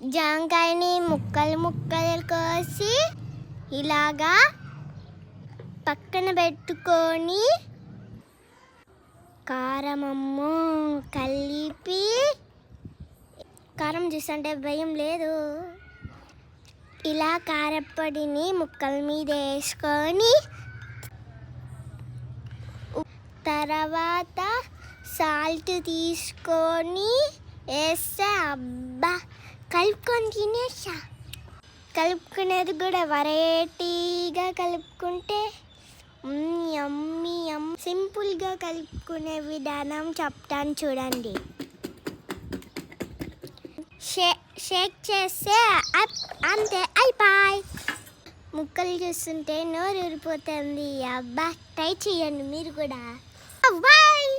జాంకాయని ముక్కలు ముక్కలు కోసి ఇలాగా పక్కన పెట్టుకొని కారమమ్ము కలిపి కారం చూస్తుంటే భయం లేదు. ఇలా కారపొడిని ముక్కల మీద వేసుకొని ఉప్- తర్వాత సాల్ట్ తీసుకొని వేస్తే అబ్బా కలుపుకొని తినేసా. కలుపుకునేది కూడా వెరైటీగా కలుపుకుంటే అమ్మి సింపుల్గా కలుపుకునే విధానం చెప్తాను చూడండి. షే షేక్ చేస్తే అంతే అయిపోయి. ముక్కలు చూస్తుంటే నోరు ఊరిపోతుంది అబ్బా ట్రై చేయండి మీరు కూడా. బాయ్